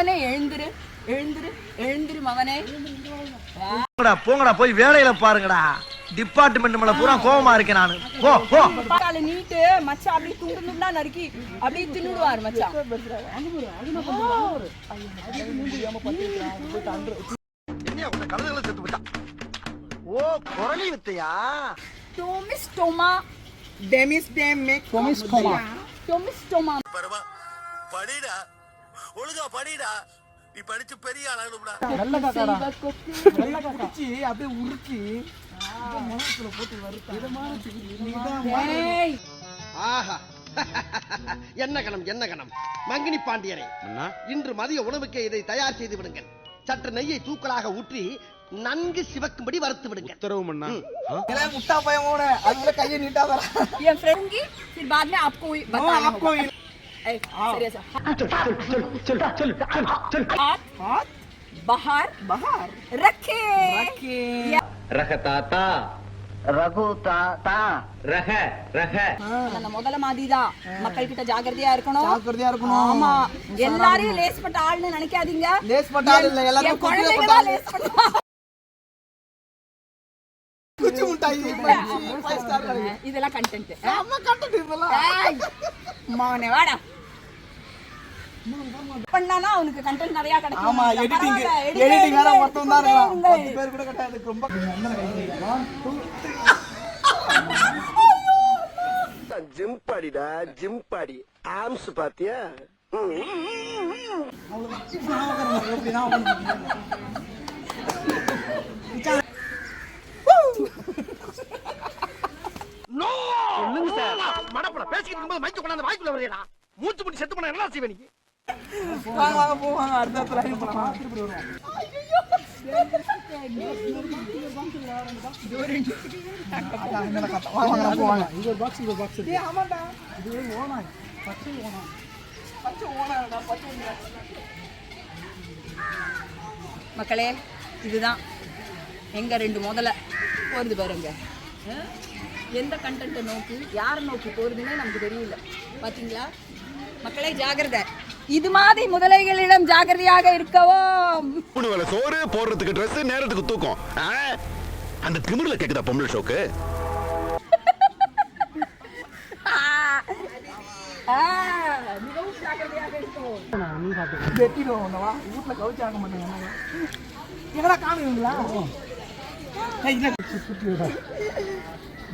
மவனே எழுந்திரு எழுந்திரு எழுந்திரு மவனே. போங்கடா போங்கடா போய் வேலையில பாருங்கடா. டிபார்ட்மெண்ட் மேல பூரா கோவமா இருக்கேன் நானு. போ போ. கால நீட்டு மச்சான் அப்படியே துண்டு துண்டா நறுக்கி அப்படியே தின்னுடுவாரு மச்சான். என்ன உங்க கழுதுகளை செத்து விட்டான் ஓ குரலி வித்தையா? டோமிஸ்டோமா டெமிஸ் டேம். மேக் டொமிஸ் கோமா டோமிஸ்டோமா பரவா படிடா. ஒழுங்கா படிடா நீ படிச்சு பெரிய ஆளாகணும்டா நல்ல காக்காடா செல்வ கொக்கு. நல்ல குடிச்சி அப்படியே உருக்கி முகத்துல போட்டு வறுத்தா இதமான நீதான் ஏய், ஆஹா என்ன கணம் என்ன கணம் மங்கினி பாண்டியரே இன்று மதிய உணவுக்கு இதை தயார் செய்து விடுங்கள் சற்று நெய்யை தூக்கலாக ஊற்றி நன்கு சிவக்கும்படி வறுத்து விடுங்கள் உத்தரவு மண்ணா இதெல்லாம் முட்டா பயமோட அதுல கையை நீட்டாதா ये फ्रेंड की फिर बाद में आपको ही बताना आपको பஹார் மாதிரிதான். மக்கள் ஜாக்கிரதையா இருக்கணும். ஜாக்கிரதையா இருக்கணும். ஆமா. எல்லாரையும் லேஸ் நினைக்காதீங்க. எல்லாரும் இதெல்லாம் கண்டென்ட் வாடா. பண்ணானா அவனுக்கு கண்டென்ட் நிறைய கிடைக்கும். ஆமா எடிட்டிங் எடிட்டிங் வேற ஒருத்தன் தான் இருக்கான். எடுங்க. பத்து பேர் கூட கட்டாது ரொம்ப ஜிம் பாடிடா ஜிம் பாடி. ஆம்ஸ் பாத்தியா. எப்படிதான் அவன் மடப்பட. பேசிக்கிட்டு இருக்கும்போது மைக்கு கொண்டாந்து வாய்க்குள்ள வரீடா மூச்சு முடி செத்து போனா என்ன செய்வே நீ? வாங்க வாங்க போ வாங்க அடுத்த இடத்துல line போலாம். திருப்பி வருவோம் மக்களே இதுதான் எங்க ரெண்டு முதல்ல போறது பாருங்க. எந்த கண்டென்ட்டை நோக்கி யாரை நோக்கி போறதுன்னே நமக்கு தெரியல. பாத்தீங்களா? மக்களே ஜாகிரதை. இது மாதிரி முதலைகளிடம் ஜாகிரதையாக இருக்கவும் மூணு வேளை சோறு போடுறதுக்கு Dress நேரத்துக்கு தூக்கம் ஆ? அந்த திமிர்ல கேக்குதா பொம்பளை ஷோக்கு ஆஹ், மிகவும் ஜாகிரதையாக இருக்கவும் வெட்டிடுவோம் உன்னவா. வீட்ல கவுச்சி மாட்டாங்க எங்கடா.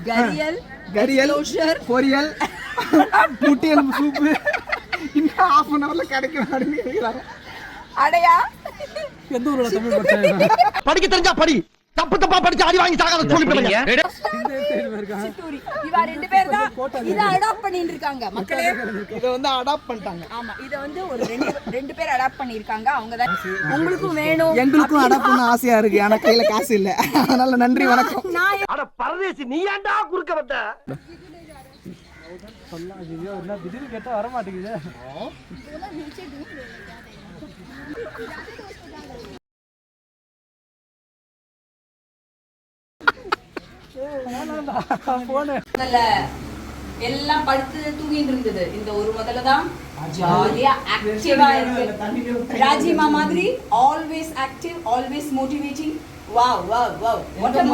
கரியல் கரியல் Closure. பொரியல் முட்டை எலும்பு சூப்பு ஹாஃப் அன் ஹவர்ல கிடைக்கும் அப்படின்னு கேட்கிறாங்க அடையா? எந்த ஊர்ல தமிழ் படிக்க தெரிஞ்சா படி. தப்பு தப்பா படிச்சு அடி வாங்கி சாகாத சொல்லி இவா ரெண்டு பேர் தான் இதை அடாப்ட் பண்ணிட்டு இருக்காங்க மக்களே. இதை வந்து அடாப்ட் பண்ணிட்டாங்க. ஆமா இத வந்து ஒரு ரெண்டு ரெண்டு பேர் அடாப்ட் பண்ணிருக்காங்க அவங்க தான் உங்களுக்கும் வேணும். எங்களுக்கும் அடாப்ட் பண்ண ஆசையா இருக்கு. ஆனா கையில காசு இல்ல. அதனால நன்றி வணக்கம். நான் அட பரதேசி நீ ஏன்டா குறுக்க வந்த? திடீர்னு கேட்டா வர மாட்டேங்குது எல்லாம் படுத்து தூங்கிட்டு இருந்தது. இந்த ஒரு முதல்ல தான் ஜாலியா ஆக்டிவா இருக்கு. ராஜிமா மாதிரி always active always motivating wow wow wow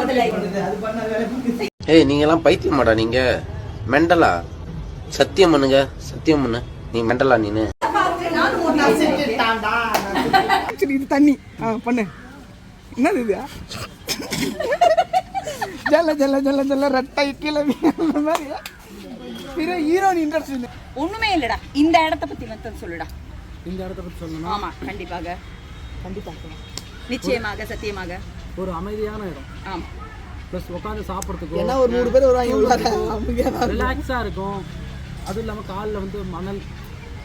வேலை பண்ணுது. ஏய் நீங்க எல்லாம் பைத்தியமாடா நீங்க. மெண்டலா? சத்தியம் பண்ணுங்க சத்தியம் பண்ணு. நீ மெண்டலா நீனு. இது தண்ணி. ஆ பண்ணு. என்னது இது? ஜல்ல ஜல்ல ஜல்ல ஜல்ல ரெட்டை கீழே மாதிரி. பிற ஹீரோயின் இன்ட்ரெஸ்ட் ஒண்ணுமே இல்லடா. இந்த இடத்த பத்தி மட்டும் சொல்லுடா. இந்த இடத்த பற்றி சொல்லணும்னா? ஆமா கண்டிப்பாக. கண்டிப்பாக நிச்சயமாக சத்தியமாக. ஒரு அமைதியான இடம். ஆமா. ப்ளஸ் உட்காந்து சாப்பிட்றதுக்கும் ஏன்னா ஒரு நூறு பேர் வருவாங்க. ரிலாக்ஸாக இருக்கும். அதுவும் இல்லாமல் காலில் வந்து மணல்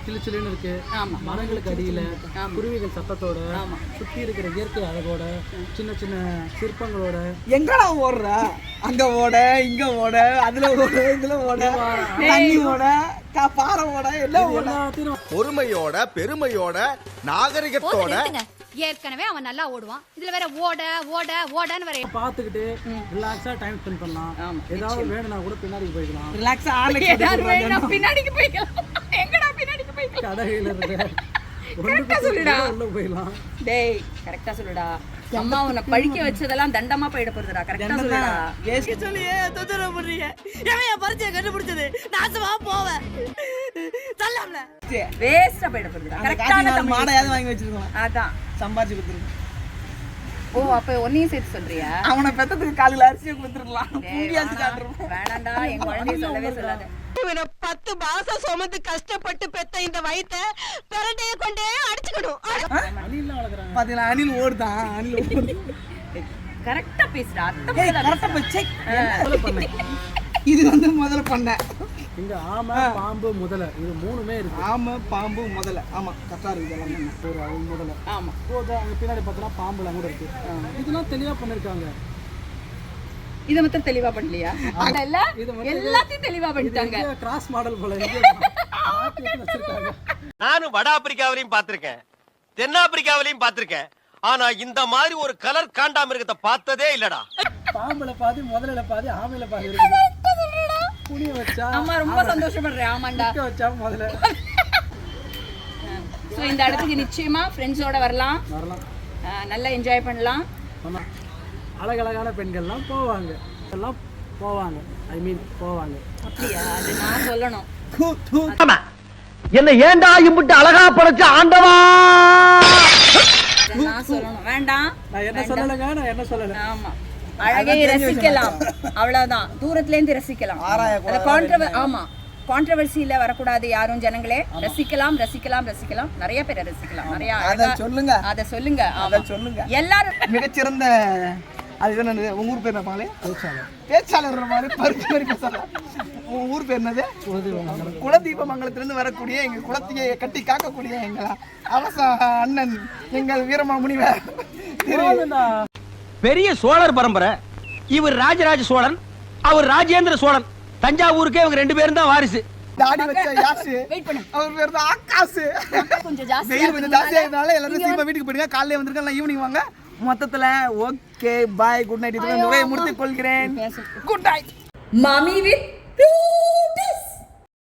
சிலு சிலுன்னு இருக்கு. மரங்களுக்கு அடியில். குருவிகள் சத்தத்தோட. சுற்றி இருக்கிற இயற்கை அழகோட சின்ன சின்ன சிற்பங்களோட எங்கடா ஓடுற அங்க ஓட இங்க ஓட அதுல ஓட இதுல ஓட தண்ணி ஓட கா- பாறை ஓட எல்லாம் பொறுமையோட பெருமையோட நாகரிகத்தோட. ஏற்கனவே அவன் நல்லா ஓடுவான். இதுல வேற ஓட ஓட ஓடன்னு வர பார்த்துக்கிட்டு ரிலாக்ஸாக டைம் ஸ்பெண்ட் பண்ணலாம். ஏதாவது வேணும்னா கூட பின்னாடி போய்க்கலாம். ரிலாக்ஸா ஆளு ஏதாவது வேணும்னா பின்னாடிக்கு போய்க்கலாம். எங்கடா பின்னாடிக்கு போய்க்கலாம்? கடையில் இருக்க கரெக்டா சொல்லுடா. டேய் கரெக்டா சொல்லுடா. அம்மா உன்னை பழிக்க வச்சதெல்லாம் தண்டமா போயிட போறதுடா கரெக்டா சொல்லுடா. சொல்லியே தொந்தரவு பண்றீங்க. எவன் பரிச்சை கண்டுபிடிச்சது? நாசமா போவேன் தள்ளாம்ல வேஸ்டா போயிட போறதுடா கரெக்டான மாடையாவது வாங்கி வச்சிருக்கோம் அதான். சம்பாதிச்சு கொடுத்துருக்கோம் ஓ அப்ப ஒன்னையும் சேர்த்து சொல்றியா? அவனை பெத்ததுக்கு காலையில அரிசியை கொடுத்துருக்கலாம் காட்டுறோம் வேணாம்டா என் குழந்தைய சொல்லவே சொல்லாத. இவனை பத்து மாசம் சுமந்து கஷ்டப்பட்டு பெத்த இந்த வயித்த பிறண்டைய கொண்டே அடிச்சுக்கணும் பாத்தீங்களா? அணில் ஓடுதான். அணில் ஓடுது கரெக்டா முதல்ல கரெக்டா போய் இது வந்து முதல்ல பண்ணேன் இங்க ஆமை பாம்பு முதலை இது மூணுமே இருக்கு. ஆமை பாம்பு முதல்ல. ஆமா கரெக்டா இருக்கு இதெல்லாம். ஒரு அது முதலை ஆமா. அங்க பின்னாடி பார்த்தோன்னா பாம்புலாம் கூட இருக்கு. இதெல்லாம் தெளிவா பண்ணிருக்காங்க. இத மட்டும் தெளிவா பண்ணலையா? மட்டும் எல்லாத்தையும் தெளிவா பண்ணிட்டாங்க. கிராஸ் மாடல் போல நானும் வட ஆப்பிரிக்காவிலையும் பார்த்திருக்கேன். தென்னாப்பிரிக்காவிலையும் பார்த்திருக்கேன். ஆனா இந்த மாதிரி ஒரு கலர் காண்டாமிருகத்தை பார்த்ததே இல்லடா. பாம்புல பாதி முதல்ல பாதி ஆமையில பாதி இருக்கு. புளிய வச்சா அம்மா ரொம்ப சந்தோஷப்படுறேன் ஆமாண்டா. வச்சா முதல்ல. ஸோ இந்த இடத்துக்கு நிச்சயமா ஃப்ரெண்ட்ஸோட வரலாம். வரலாம். நல்லா என்ஜாய் பண்ணலாம். ஆமா. அழகழகான பெண்கள்லாம் போவாங்க. எல்லாம் போவாங்க. ஐ மீன் போவாங்க. அப்படியா? அது நான் சொல்லணும். என்ன ஏன்டா இம்புட்டு அழகா படைச்ச ஆண்டவா? நான் சொல்லணும். வேண்டாம். நான் என்ன சொல்லலைங்க? நான் என்ன சொல்லலை? ஆமா. அழகை ரசிக்கலாம். அவ்வளவுதான். தூரத்துல இருந்து ரசிக்கலாம் கான்ட்ரவர் ஆமா. கான்ட்ரவர்சியில வரக்கூடாது யாரும் ஜனங்களே. ரசிக்கலாம் ரசிக்கலாம் ரசிக்கலாம். நிறைய பேரை ரசிக்கலாம். நிறைய சொல்லுங்க. அத சொல்லுங்க. அதை சொல்லுங்க. எல்லாரும் மிகச்சிறந்த அது என்னது? உங்க ஊர் பேர் என்ன பாலே? பேச்சாளர். மாதிரி பருத்தி மாதிரி பேசலாம் உங்க ஊர் பேர் என்னது? குலதீபமங்கலத்திலிருந்து வரக்கூடிய எங்க குலத்தையே கட்டி காக்கக்கூடிய எங்கள் அவச அண்ணன் எங்கள் வீரமா முனிவர் திரு பெரிய சோழர் பரம்பரை. இவர் ராஜராஜ சோழன் அவர் ராஜேந்திர சோழன். தஞ்சாவூருக்கே இவங்க ரெண்டு பேரும் தான் வாரிசு. தாடி வச்ச யாசு வெயிட் பண்ணு. அவர் பேர் தான் ஆகாசு. கொஞ்சம் ஜாஸ்தி வெயில் கொஞ்சம் ஜாஸ்தியா இருந்தாலும் எல்லாரும் சீக்கிரம் வீட்டுக்கு போயிடுங்க. காலையில வந்திருக்கேன் ஈவினிங் வாங்க. மொத்தத்துல ஓகே பாய் குட் நைட் நுழைய முடித்துக் கொள்கிறேன். குட் நைட் மாமி வித்